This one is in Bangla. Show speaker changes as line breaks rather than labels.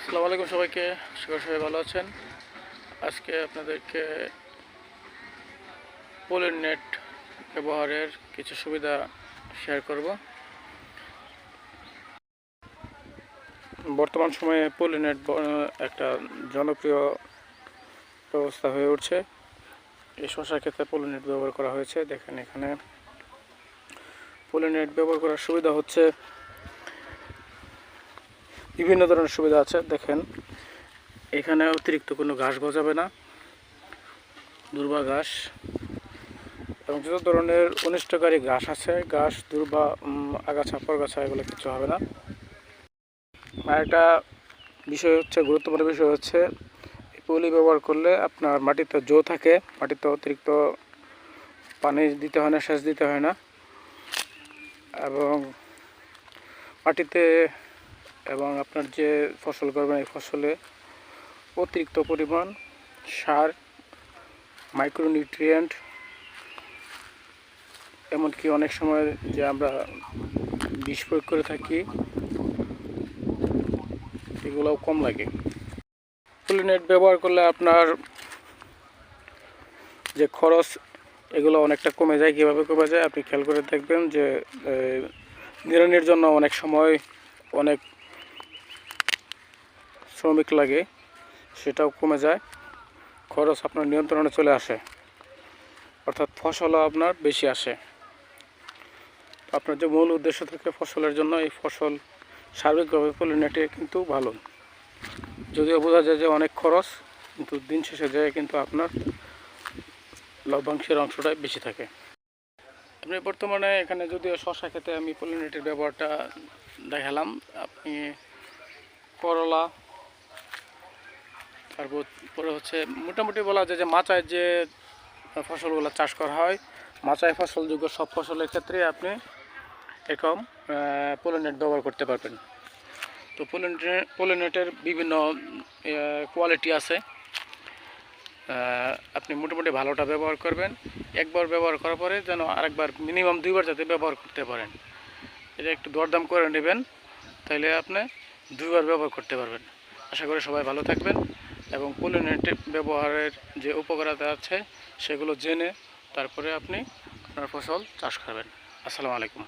আসসালামু আলাইকুম সবাইকে। করি সবাই ভালো আছেন। আজকে আপনাদেরকে পোলের নেট ব্যবহারের কিছু সুবিধা শেয়ার করব। বর্তমান সময়ে পোলের নেট একটা জনপ্রিয় ব্যবস্থা হয়ে উঠছে। এই শশার ক্ষেত্রে পোলো নেট ব্যবহার করা হয়েছে। দেখেন এখানে পোলো নেট ব্যবহার করার সুবিধা হচ্ছে বিভিন্ন ধরনের সুবিধা আছে, দেখেন। এখানে অতিরিক্ত কোনো ঘাস গজাবে না, দুর্বা ঘাস। এবং যত ধরনের অনিষ্টকারী ঘাস আছে, ঘাস, দুর্বা আগাছা, পরগাছা, এগুলো কিছু হবে না। আর একটা বিষয় হচ্ছে, গুরুত্বপূর্ণ বিষয় হচ্ছে পলি ব্যবহার করলে আপনার মাটিতে জো থাকে, মাটিতে অতিরিক্ত পানি দিতে হয় না, সেচ দিতে হয় না। এবং মাটিতে এবং আপনার যে ফসল করবেন এই ফসলে অতিরিক্ত পরিমাণ সার মাইক্রোনিউট্রিয়েন্ট এমনকি অনেক সময় যে আমরা বিষ প্রয়োগ করে থাকি এগুলোও কম লাগে। পলিনেট ব্যবহার করলে আপনার যে খরচ এগুলো অনেকটা কমে যায়। কীভাবে কমে যায়? আপনি খেয়াল করে দেখবেন যে আহ, নিড়ানির জন্য অনেক সময় অনেক শ্রমিক লাগে, সেটাও কমে যায়, খরচ আপনার নিয়ন্ত্রণে চলে আসে, অর্থাৎ ফসলও আপনার বেশি আসে। আপনার যে মূল উদ্দেশ্য থাকে ফসলের জন্য, এই ফসল সার্বিকভাবে পলিনেটে কিন্তু ভালো। যদিও বোঝা যায় যে অনেক খরচ, কিন্তু দিন শেষে যায় কিন্তু আপনার লভ্যাংশের অংশটাই বেশি থাকে। আপনি বর্তমানে এখানে যদিও শশা খেতে আমি পলিনেটের ব্যবহারটা দেখালাম, আপনি করলা তারপর পরে হচ্ছে মোটামুটি বলা যায় যে মাচায় যে ফসলগুলো চাষ করা হয়, মাচায় ফসলযোগ্য সব ফসলের ক্ষেত্রে আপনি এরকম পোলোনেট ব্যবহার করতে পারবেন। তো পোলোনেটের পোলোনেটের বিভিন্ন কোয়ালিটি আছে। আপনি মোটামুটি ভালোটা ব্যবহার করবেন। একবার ব্যবহার করার পরে যেন আরেকবার মিনিমাম দুইবার যাতে ব্যবহার করতে পারেন। এটা একটু দরদাম করে নেবেন তাহলে আপনি দুইবার ব্যবহার করতে পারবেন। আশা করি সবাই ভালো থাকবেন। এবং পোলিনেট ব্যবহারের যে উপকারিতা আছে সেগুলো জেনে তারপরে আপনি আপনার ফসল চাষ করবেন। আসসালামু আলাইকুম।